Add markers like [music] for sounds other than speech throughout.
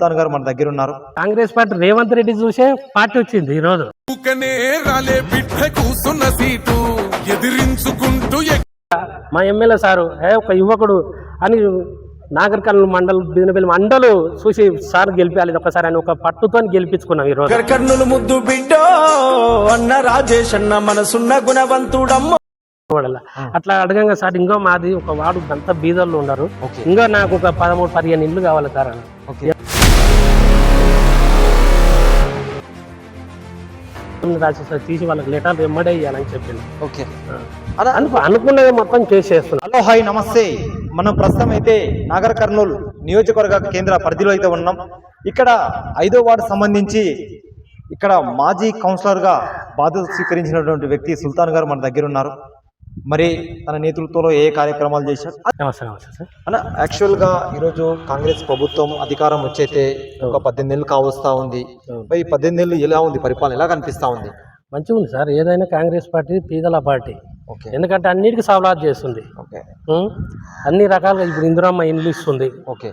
సుల్తాన్ గారు మన దగ్గర ఉన్నారు కాంగ్రెస్ పార్టీ రేవంత్ రెడ్డి చూసే పార్టీ వచ్చింది ఈ రోజు ఊకనే రాలే బిడ్డ కూసున్న సీటు ఎదిరించుకుంటూ మా ఎమ్మెల్యే సారు ఏ ఒక యువకుడు అని నాగరికల్ మండల్ బిజినబెల్లి మండలు చూసి సార్ గెలిపాలి ఒకసారి అని ఒక పట్టుతో గెలిపించుకున్నాం ఈ రోజు కర్నూలు ముద్దు బిడ్డో అన్న రాజేష్ అన్న మనసున్న గుణవంతుడమ్మ. వడల. అట్లా అడగంగా సార్ ఇంకో మాది ఒక వాడు అంత బీదర్లు ఉన్నారు. ఇంకా నాకు ఒక పదమూడు పదిహేను ఇల్లు కావాలి సార్ అని. రాసి సార్ తీసి వాళ్ళకి లెటర్ ఎమ్మడే ఇవ్వాలని చెప్పింది ఓకే. అనుకు అనుకున్నది మొత్తం చేసేస్తున్నాం. హలో హాయ్ నమస్తే. మనం ప్రస్తుతం అయితే నాగర్ కర్నూలు నియోజకవర్గ కేంద్ర పరిధిలో అయితే ఉన్నాం. ఇక్కడ ఐదో వార్డు సంబంధించి ఇక్కడ మాజీ కౌన్సిలర్గా బాధ్యత స్వీకరించినటువంటి వ్యక్తి సుల్తాన్ గారు మన దగ్గర ఉన్నారు. మరి తన నేతృత్వంలో ఏ కార్యక్రమాలు చేశారు? నమస్తే నమస్తే సార్. అన్న యాక్చువల్గా ఈరోజు కాంగ్రెస్ ప్రభుత్వం అధికారం వచ్చైతే ఒక పద్దెనిమిది నెలలు కావస్తా ఉంది. ఈ పద్దెనిమిది నెలలు ఎలా ఉంది? పరిపాలన ఎలా కనిపిస్తా ఉంది? మంచిగా ఉంది సార్. ఏదైనా కాంగ్రెస్ పార్టీ పీదల పార్టీ. ఓకే. ఎందుకంటే అన్నిటికీ సవలాత్ చేస్తుంది. ఓకే? అన్ని రకాలుగా ఇప్పుడు ఇందిరమ్మ ఇండ్లు ఇస్తుంది. ఓకే?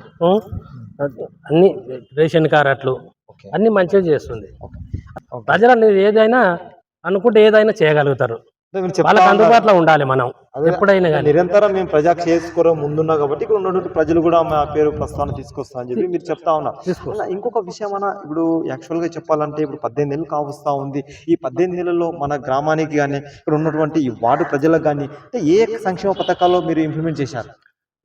అన్ని రేషన్ కార్డులు. ఓకే. అన్ని మంచిగా చేస్తుంది. ప్రజలు ఏదైనా అనుకుంటే ఏదైనా చేయగలుగుతారు. వాళ్ళకి. అందుబాటులో ఉండాలి మనం ఎప్పుడైనా కానీ. నిరంతరం మేము ప్రజా చేసుకోవడం ముందున్నా కాబట్టి ఇక్కడ ఉన్నటువంటి ప్రజలు కూడా మా పేరు ప్రస్తావన తీసుకొస్తా అని చెప్పి మీరు చెప్తా ఉన్నారు. ఇంకొక విషయం అన్న ఇప్పుడు యాక్చువల్గా చెప్పాలంటే ఇప్పుడు పద్దెనిమిది నెలలు కావస్తా ఉంది. ఈ పద్దెనిమిది నెలల్లో మన గ్రామానికి కానీ ఇక్కడ ఉన్నటువంటి ఈ వార్డు ప్రజలకు కానీ ఏ సంక్షేమ పథకాల్లో మీరు ఇంప్లిమెంట్ చేశారు?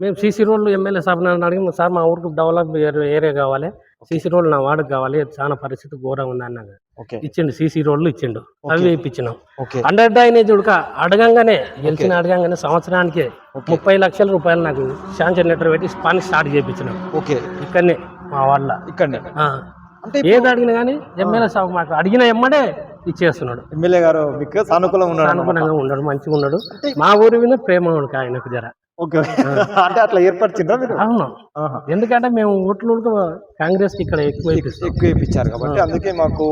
మేము సీసీ రోడ్లు ఎమ్మెల్యే సార్ నన్ను అడిగి సార్ మా ఊరికి డెవలప్ ఏరియా కావాలి. సీసీ రోడ్లు నా వాడికి కావాలి చాలా పరిస్థితి ఘోరంగా ఉంది అన్నాడు. ఓకే. ఇచ్చిండు సీసీ రోడ్లు ఇచ్చిండు. అవి వేయించినాం. హండ్రెడ్ డ్రైనేజ్ ఉడక అడగంగానే గెలిచిన అడగంగానే సంవత్సరానికి ముప్పై లక్షల రూపాయలు నాకు శాంక్షన్ లెటర్ పెట్టి పని స్టార్ట్ చేయించినాం. ఓకే. ఇక్కడనే మా వాళ్ళ. ఇక్కడనే. ఏది అడిగినా కానీ ఎమ్మెల్యే సాబ్ మాకు అడిగిన ఎమ్మడే ఇచ్చేస్తున్నాడు. ఎమ్మెల్యే గారు మీకు సానుకూలంగా ఉన్నాడు. అనుగుణంగా ఉన్నాడు మంచిగా ఉన్నాడు. మా ఊరి మీద ప్రేమ ఆయనకు జర. ఓకే. అంటే అట్లా ఏర్పరిచిండ్రా మీరు? అవును. ఎందుకంటే మేము ఓట్లు కాంగ్రెస్ ఇక్కడ ఎక్కువ ఎక్కువ ఇప్పించారు కాబట్టి అందుకే మాకు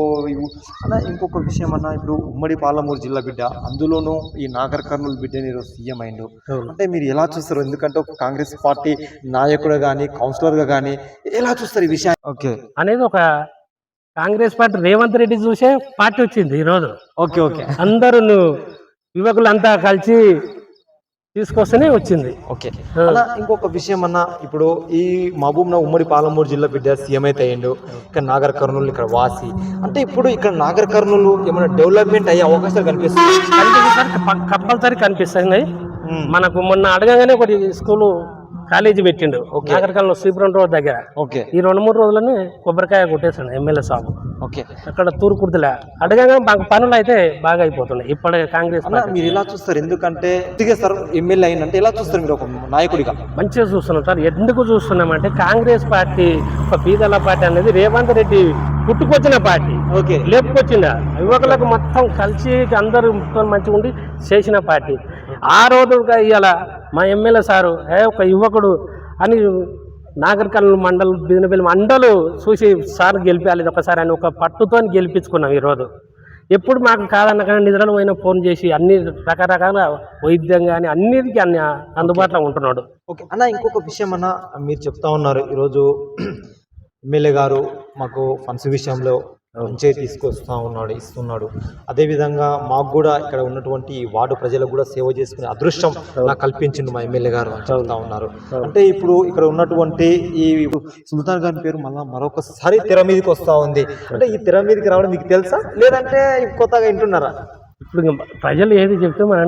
అన్న ఇంకొక విషయం అన్న ఇప్పుడు ఉమ్మడి పాలమూరు జిల్లా బిడ్డ అందులోనూ ఈ నాగర్ కర్నూలు బిడ్డ మీరు సీఎం అయిండు. అంటే మీరు ఎలా చూస్తారు? ఎందుకంటే ఒక కాంగ్రెస్ పార్టీ నాయకుడు కానీ కౌన్సిలర్గా కానీ ఎలా చూస్తారు ఈ విషయాన్ని? ఓకే. అనేది ఒక కాంగ్రెస్ పార్టీ రేవంత్ రెడ్డి చూసే పార్టీ వచ్చింది ఈ రోజు ఓకే ఓకే. అందరూ యువకులంతా కలిసి తీసుకొస్తేనే వచ్చింది. ఓకే. అలా ఇంకొక విషయం అన్న ఇప్పుడు ఈ మహబూబ్ నగర్ ఉమ్మడి పాలమూరు జిల్లా బిడ్డ సీఎం అయితే అయ్యిండు ఇక్కడ నాగర్ కర్నూలు ఇక్కడ వాసి. అంటే ఇప్పుడు ఇక్కడ నాగర్ కర్నూలు ఏమైనా డెవలప్మెంట్ అయ్యే అవకాశాలు కనిపిస్తుంది కంపల్సరీ కనిపిస్తుంది మనకు మొన్న అడగగానే ఒకటి స్కూలు కాలేజీ పెట్టిండు. నాగరికల్లో శ్రీపురం రోడ్ దగ్గర. ఓకే. ఈ రెండు మూడు రోజులని కొబ్బరికాయ కొట్టేసాడు ఎమ్మెల్యే సాబు. ఓకే. అక్కడ తూర్పుర్తిలా అడగగా మాకు పనులు అయితే బాగా అయిపోతున్నాయి. ఇప్పుడే కాంగ్రెస్ అన్న మీరు ఎలా చూస్తారు. ఎందుకంటే ఇదిగే సార్ ఎమ్మెల్యే అయినంటే ఎలా చూస్తారు మీరు ఒక నాయకుడిగా? మంచిగా చూస్తున్నాం సార్. ఎందుకు చూస్తున్నామంటే కాంగ్రెస్ పార్టీ ఒక పీదల పార్టీ అనేది రేవంత్ రెడ్డి పుట్టుకొచ్చిన పార్టీ. ఓకే. లేపుకొచ్చిందా యువకులకు మొత్తం కలిసి అందరూ మొత్తం మంచిగా ఉండి చేసిన పార్టీ. ఆ రోజు ఇవాళ మా ఎమ్మెల్యే సారు ఏ ఒక యువకుడు అని నాగరికల్ మండల్ బిజినబెల్లి మండలు చూసి సార్ గెలిపాలి ఒకసారి అని ఒక పట్టుతో గెలిపించుకున్నాం ఈరోజు. ఎప్పుడు మాకు కాదన్న కానీ నిద్రలు పోయిన ఫోన్ చేసి అన్ని రకరకాల వైద్యం కానీ అన్నిటికీ అన్ని అందుబాటులో ఉంటున్నాడు. ఓకే. అన్న ఇంకొక విషయం అన్న మీరు చెప్తా ఉన్నారు. ఈరోజు [clears throat] ఎమ్మెల్యే గారు మాకు ఫండ్స్ విషయంలో మంచిగా తీసుకొస్తా ఉన్నాడు ఇస్తున్నాడు. అదేవిధంగా మాకు కూడా ఇక్కడ ఉన్నటువంటి ఈ వార్డు ప్రజలకు కూడా సేవ చేసుకునే అదృష్టం నాకు కల్పించింది మా ఎమ్మెల్యే గారు చెప్తా ఉన్నారు. అంటే ఇప్పుడు ఇక్కడ ఉన్నటువంటి ఈ సుల్తాన్ గారి పేరు మళ్ళీ మరొకసారి తెర మీదకి వస్తా ఉంది. అంటే ఈ తెర మీదకి రావడం మీకు తెలుసా? లేదంటే కొత్తగా వింటున్నారా? ఇప్పుడు ప్రజలు ఏది చెప్తే మన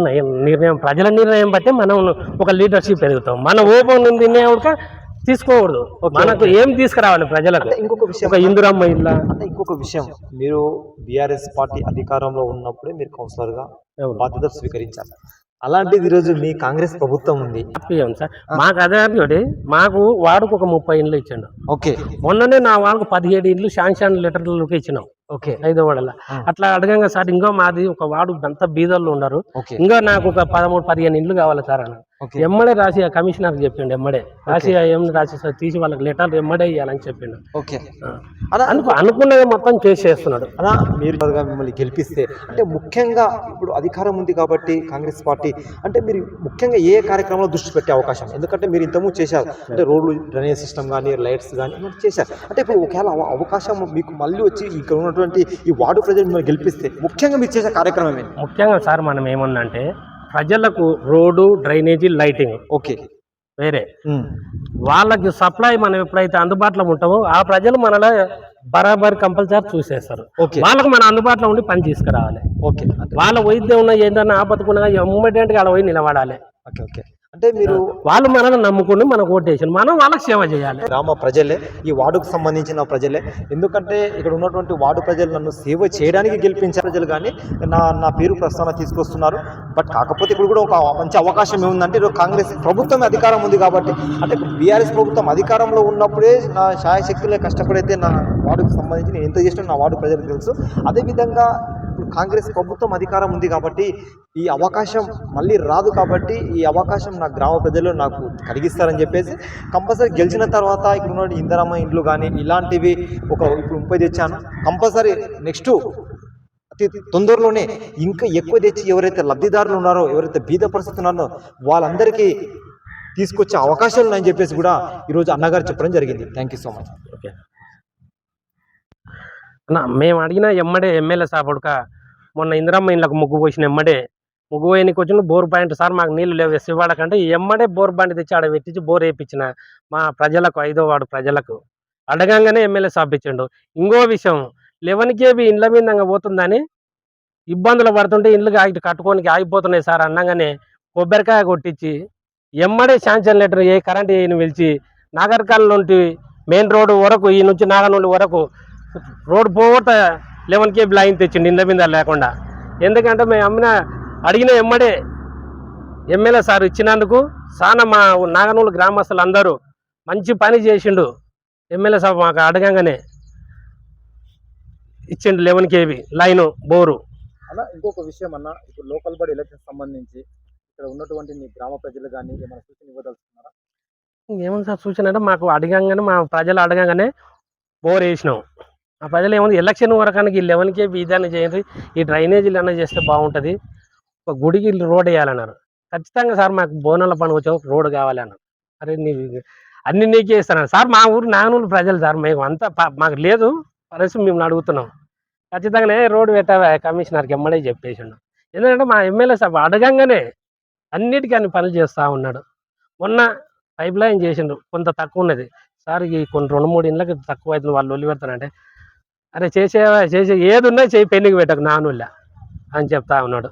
నిర్ణయం ప్రజల నిర్ణయం బట్టి మనం ఒక లీడర్షిప్ పెరుగుతాం. మన ఓపెన్ కూడా తీసుకోకూడదు. మనకు ఏం తీసుకురావాలి ప్రజలకు? ఇంకొక విషయం ఒక ఇందురమ్మ ఇల్లా? అంటే ఇంకొక విషయం. మీరు బీఆర్ఎస్ పార్టీ అధికారంలో ఉన్నప్పుడే మీరు కౌన్సిలర్గా. బాధ్యత స్వీకరించారు అలాంటిది ఈరోజు మీ కాంగ్రెస్ ప్రభుత్వం ఉంది. సార్. మాకు అదే ఒకటి మాకు వాడుకు ఒక ముప్పై ఇండ్లు ఇచ్చిండు. ఓకే. మొన్ననే నా వాళ్ళకు పదిహేడు ఇండ్లు శాంక్షన్ లెటర్లకు ఇచ్చినాం. ఓకే. ఐదో వాడల అట్లా అడగంగా సార్ ఇంకో మాది ఒక వాడు అంత బీదర్లు ఉన్నారు. ఇంకా నాకు ఒక పదమూడు పదిహేను ఇండ్లు కావాలి సార్ అని ఓకే ఎమ్మడే రాసి ఆ కమిషనర్ చెప్పిండు ఎమ్మడే. రాసి ఏం రాసి తీసి వాళ్ళకి లెటర్ ఎమ్మడే ఇవ్వాలని చెప్పిండు. ఓకే. అనుకు అనుకున్నది మొత్తం చేసేస్తున్నాడు అలా మీరు మిమ్మల్ని గెలిపిస్తే అంటే ముఖ్యంగా ఇప్పుడు అధికారం ఉంది కాబట్టి కాంగ్రెస్ పార్టీ అంటే మీరు ముఖ్యంగా ఏ కార్యక్రమంలో దృష్టి పెట్టే అవకాశం? ఎందుకంటే మీరు ఇంతకుముందు చేశారు. అంటే రోడ్లు డ్రైనేజ్ సిస్టమ్ కానీ లైట్స్ కానీ చేశారు. అంటే ఇప్పుడు ఒకవేళ అవ- అవకాశం మీకు మళ్ళీ వచ్చి ఇక్కడ ఉన్నటువంటి ఈ వార్డు ప్రజలు మిమ్మల్ని గెలిపిస్తే ముఖ్యంగా మీరు చేసే కార్యక్రమం ఏంటి ముఖ్యంగా సార్ మనం ఏమన్నంటే ప్రజలకు రోడ్డు డ్రైనేజీ లైటింగ్. ఓకే. వేరే. వాళ్ళకి సప్లై మనం ఎప్పుడైతే అందుబాటులో ఉంటామో ఆ ప్రజలు మనలో బరాబర్ కంపల్సరీ చూసేస్తారు. ఓకే. వాళ్ళకు మన అందుబాటులో ఉండి పని తీసుకురావాలి ఓకే. వాళ్ళ వైద్యం ఉన్న ఏందన్నా ఆపదకున్నా ఇమ్మీడియట్గా అలా పోయి నిలబడాలి. Okay okay. అంటే మీరు వాళ్ళు మనల్ని నమ్ముకుని మనకు ఓటేసి మనం వాళ్ళకి సేవ చేయాలి. గ్రామ ప్రజలే ఈ వార్డుకు సంబంధించిన ప్రజలే. ఎందుకంటే ఇక్కడ ఉన్నటువంటి వార్డు ప్రజలు నన్ను సేవ చేయడానికి గెలిపించే ప్రజలు కానీ నా నా పేరు ప్రస్తావన తీసుకొస్తున్నారు. బట్ కాకపోతే ఇప్పుడు కూడా ఒక మంచి అవకాశం ఏముందంటే ఈరోజు కాంగ్రెస్ ప్రభుత్వం అధికారం ఉంది కాబట్టి అంటే బీఆర్ఎస్ ప్రభుత్వం అధికారంలో ఉన్నప్పుడే నా శాయశక్తులే కష్టపడైతే నా వార్డుకు సంబంధించి నేను ఎంత చేసినా నా వార్డు ప్రజలకు తెలుసు. అదేవిధంగా కాంగ్రెస్ ప్రభుత్వం అధికారం ఉంది కాబట్టి ఈ అవకాశం మళ్ళీ రాదు కాబట్టి ఈ అవకాశం నా గ్రామ ప్రజలు నాకు కలిగిస్తారని చెప్పేసి కంపల్సరీ గెలిచిన తర్వాత ఇక్కడ ఇందిరామ ఇందరమ్మ ఇండ్లు కానీ ఇలాంటివి ఒక ఇప్పుడు ముప్పై తెచ్చాను. కంపల్సరీ నెక్స్ట్ అతి తొందరలోనే ఇంకా ఎక్కువ తెచ్చి ఎవరైతే లబ్ధిదారులు ఉన్నారో ఎవరైతే బీద పరిస్థితి ఉన్నారో వాళ్ళందరికీ తీసుకొచ్చే అవకాశాలు ఉన్నాయని చెప్పేసి కూడా ఈరోజు అన్నగారు చెప్పడం జరిగింది. Thank you so much okay. అన్న మేము అడిగిన ఎమ్మడే ఎమ్మెల్యే సాపడుక మొన్న ఇందిరమ్మ ఇండ్లకు ముగ్గు పోసిన ఎమ్మడే. ముగ్గు పోయనికి వచ్చిన బోర్ పాయింట్ సార్ మాకు నీళ్ళు లేవు ఇవ్వడకంటే ఎమ్మడే బోర్ పాయింట్ తెచ్చి ఆడ పెట్టించి బోర్ వేయించిన మా ప్రజలకు ఐదో వాడు ప్రజలకు. అడగంగానే ఎమ్మెల్యే సాబ్ ఇంకో విషయం లెవెన్ కేబీ ఇండ్ల మీద పోతుందని ఇబ్బందులు పడుతుంటే ఇండ్లు ఆగి కట్టుకోనికి ఆగిపోతున్నాయి సార్ అనగానే కొబ్బరికాయ కొట్టించి ఎమ్మడే శాంక్షన్ లెటర్ ఏ కరెంట్ ఏని పిలిచి నాగర్కల్ నుండి మెయిన్ రోడ్డు వరకు ఈ నుంచి నాగనూలి వరకు రోడ్డు పోగొట్ట లెవెన్ కేబీ లైన్ తెచ్చిండు ఇండ్ల మీద లేకుండా. ఎందుకంటే మేము అమ్మిన అడిగిన ఎమ్మడే ఎమ్మెల్యే సార్ ఇచ్చినందుకు చాలా మా నాగనూలు గ్రామస్తులు అందరూ మంచి పని చేసిండు. ఎమ్మెల్యే సార్ మాకు అడగంగానే ఇచ్చిండు లెవెన్ కేబీ లైను బోరు. అలా ఇంకొక విషయం అన్న ఇప్పుడు లోకల్ బాడీ ఎలక్షన్ సంబంధించి ఇక్కడ ఉన్నటువంటి మీ గ్రామ ప్రజలు కానీ ఏమైనా సూచన ఇవ్వదలుచుకున్నారా? ఏమని సార్ సూచన అంటే మాకు అడగంగానే మా ప్రజలు అడగంగానే బోర్ వేసినాం. ఆ ప్రజలు ఏముంది ఎలక్షన్ వరకానికి ఈ లెవెన్కే విధానం చేయండి ఈ డ్రైనేజీలు అన్న చేస్తే బాగుంటుంది. ఒక గుడికి రోడ్ వేయాలన్నారు. ఖచ్చితంగా సార్ మాకు బోనాల పండుగ వచ్చాము రోడ్ కావాలి అన్నారు అరే నీ అన్ని నీకే ఇస్తాను సార్ మా ఊరు నాగనూరు ప్రజలు సార్ మేము అంతా ప- మాకు లేదు పరిస్థితి మేము అడుగుతున్నాం. ఖచ్చితంగానే రోడ్డు పెట్టావా కమిషనర్కి ఎమ్మడే చెప్పేసిండు. ఎందుకంటే మా ఎమ్మెల్యే సార్ అడగంగానే అన్నిటికీ అన్ని పనులు చేస్తూ ఉన్నాడు. మొన్న పైప్ లైన్ చేసిండ్రు కొంత తక్కువ ఉన్నది. సార్ ఈ కొన్ని రెండు మూడు ఇళ్ళకి తక్కువ అవుతుంది వాళ్ళు ఒలి పెడతానంటే అరే చేసే చేసే ఏది ఉన్నా చేయి పెళ్ళికి పెట్టకు నానుల్లా అని చెప్తా ఉన్నాడు.